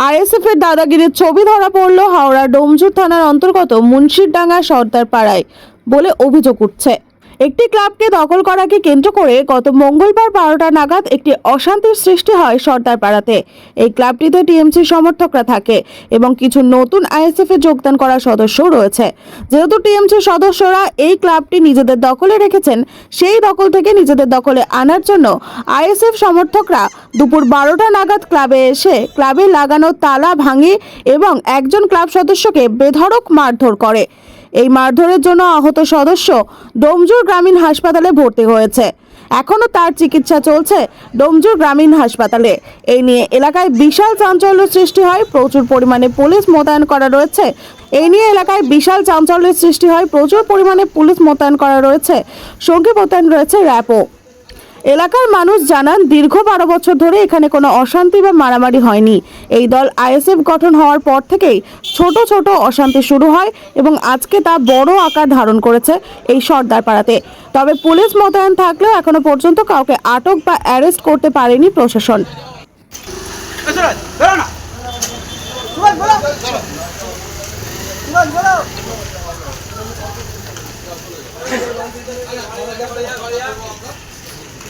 ISF এর দাদাগিরির ছবি ধরা পড়ল হাওড়া ডোমজুর থানার অন্তর্গত মুন্সিরডাঙ্গা সর্দার পাড়ায় বলে অভিযোগ উঠছে। একটি ক্লাবকে দখল করাকে কেন্দ্র করে গত মঙ্গলবার বারোটা নাগাদ একটি অশান্তির সৃষ্টি হয় সর্দার পাড়াতে এই ক্লাবটিতে টিএমসি সমর্থকরা থাকে এবং কিছু নতুন আইএসএফ এ যোগদান করা সদস্যও রয়েছে। যেহেতু টিএমসি সদস্যরা এই ক্লাবটি নিজেদের দখলে রেখেছেন, সেই দখল থেকে নিজেদের দখলে আনার জন্য আইএসএফ সমর্থকরা দুপুর বারোটা নাগাদ ক্লাবে এসে ক্লাবে লাগানো তালা ভাঙে এবং একজন ক্লাব সদস্যকে বেধড়ক মারধর করে। এই মারধরের জন্য আহত সদস্য ডোমজুর গ্রামীণ হাসপাতালে ভর্তি হয়েছে। এখনও তার চিকিৎসা চলছে ডোমজুর গ্রামীণ হাসপাতালে। এই নিয়ে এলাকায় বিশাল চাঞ্চল্য সৃষ্টি হয়। প্রচুর পরিমাণে পুলিশ মোতায়েন করা রয়েছে। এই নিয়ে এলাকায় বিশাল চাঞ্চল্যের সৃষ্টি হয়। প্রচুর পরিমাণে পুলিশ মোতায়েন করা রয়েছে। সঙ্গে মোতায়েন রয়েছে র্যাপও এলাকার মানুষ জানান, দীর্ঘ বারো বছর ধরে এখানে কোনো অশান্তি বা মারামারি হয়নি। এই দল আইএসএফ গঠন হওয়ার পর থেকেই ছোট ছোট অশান্তি শুরু হয় এবং আজকে তা বড় আকার ধারণ করেছে এই সর্দার পাড়াতে তবে পুলিশ মোতায়েন থাকলেও এখনও পর্যন্ত কাউকে আটক বা অ্যারেস্ট করতে পারেনি প্রশাসন।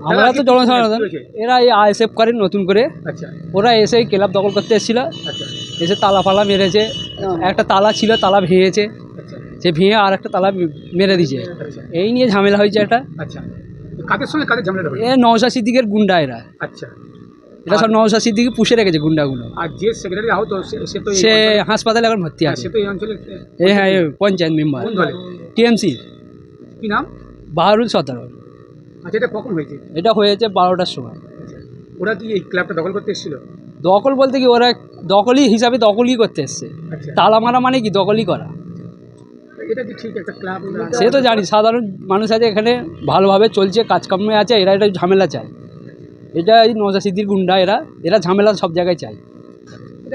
আমরা তো জনসাধারণ এরা এই আইএসএফ করে নতুন করে। আচ্ছা। ওরা এসে ক্লাব দখল করতে এসেছিল। আচ্ছা। এসে তালা ফালা মেরেছে। একটা তালা ছিল তালা ভেঙেছে। আচ্ছা। সে ভেঙে আর একটা তালা মেরে দিয়েছে। আচ্ছা এই নিয়ে ঝামেলা হয়েছে একটা। আচ্ছা। কাদের সঙ্গে কাদের ঝামেলা এ নওশা সিদ্দিকের গুন্ডা এরা। আচ্ছা। এটা সব নওশা সিদ্দিকি পুষে রেখেছে গুন্ডাগুলো। আর যে সেক্রেটারি আহত সে- সে তো সে হাসপাতালে এখন ভর্তি হ্যাঁ, আছে। সে তো এই অঞ্চলে এ হ্যাঁ পঞ্চায়েত মেম্বার। টিএমসি। কি নাম? বাহারুল সর্দার আচ্ছা এটা কখন হয়েছে? এটা হয়েছে বারোটার সময়। ওরা কি এই ক্লাবটা দখল করতে এসেছিল? দখল বলতে কি ওরা দখলই হিসাবে দখলই করতে এসছে। আচ্ছা। তালা মারা মানে কি? দখলই করা। এটা কি ঠিক একটা ক্লাব? সে তো জানি সাধারণ মানুষ আছে এখানে ভালোভাবে চলছে কাজকর্মে আছে এরা এটা ঝামেলা চায়। এটা এই নজা সিদ্দির গুন্ডা এরা এরা ঝামেলা সব জায়গায় চায়।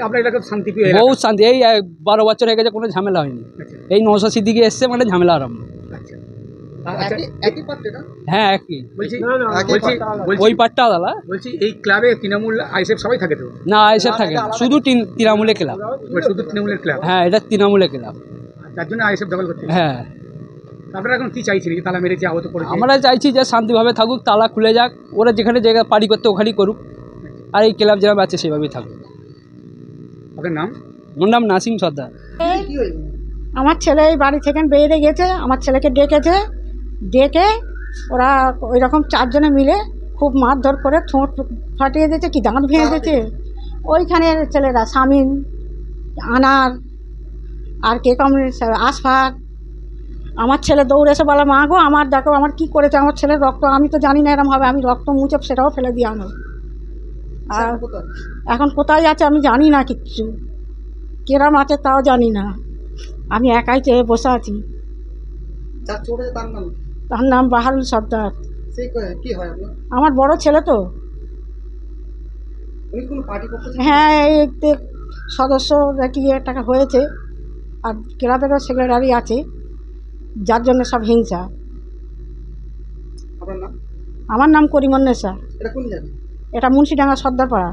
আপনার শান্তিপ্রিয় বহু শান্তি এই বারো বছর হয়ে গেছে কোনো ঝামেলা হয়নি। আচ্ছা। এই নজা সিদ্দিকে এসছে মানে ঝামেলা আরম্ভ। হ্যাঁ একই। বলছি বলছি ওই পাটটা আলাদা। বলছি এই ক্লাবে তৃণমূল আইসেফ সবাই থাকে তো? না এসব থাকে না। শুধু ক্লাব শুধু তৃণমূলের ক্লাব হ্যাঁ এটা তৃণমূলে ক্লাব তার জন্য আইসেফ দখল করতে হ্যাঁ। আপনারা এখন কি চাইছেন? যে তালা মেরেছে আহত করেছে? আমরা চাইছি যে শান্তিভাবে থাকুক তালা খুলে যাক। ওরা যেখানে জায়গা পারি করতে ওখানেই করুক। আর এই ক্লাব যেভাবে আছে সেভাবেই থাকুক। আপনার নাম? আমার নাম নাসিম সর্দার। আমার ছেলে এই বাড়ি থেকে বেরিয়ে গেছে আমার ছেলেকে ডেকেছে। ডেকে ওরা ওই রকম চারজনে মিলে খুব মারধর করে ঠোঁট ফাটিয়ে দিয়েছে কি দাঁত ভেঙে দিয়েছে। ওইখানের ছেলেরা সামিন আনার আর কে কম আসফাক আমার ছেলে দৌড়ে এসে বলে মা গো আমার দেখো আমার কি করেছে? আমার ছেলের রক্ত আমি তো জানি না এরম হবে আমি রক্ত মুছে সেটাও ফেলে দিয়ে আনো। আর এখন কোথায়? আছে আমি জানি না কিচ্ছু। কেরাম আছে তাও জানি না। আমি একাই চেয়ে বসে আছি। তার নাম বাহারুল সর্দার। কি হয় আমার বড় ছেলে তো। হ্যাঁ এই সদস্য নাকি টাকা হয়েছে। আর ক্লাবেরও সেক্রেটারি আছে। যার জন্য সব হিংসা। আমার নাম করিমন্নেসা এটা মুন্সিডাঙ্গা সর্দারপাড়া।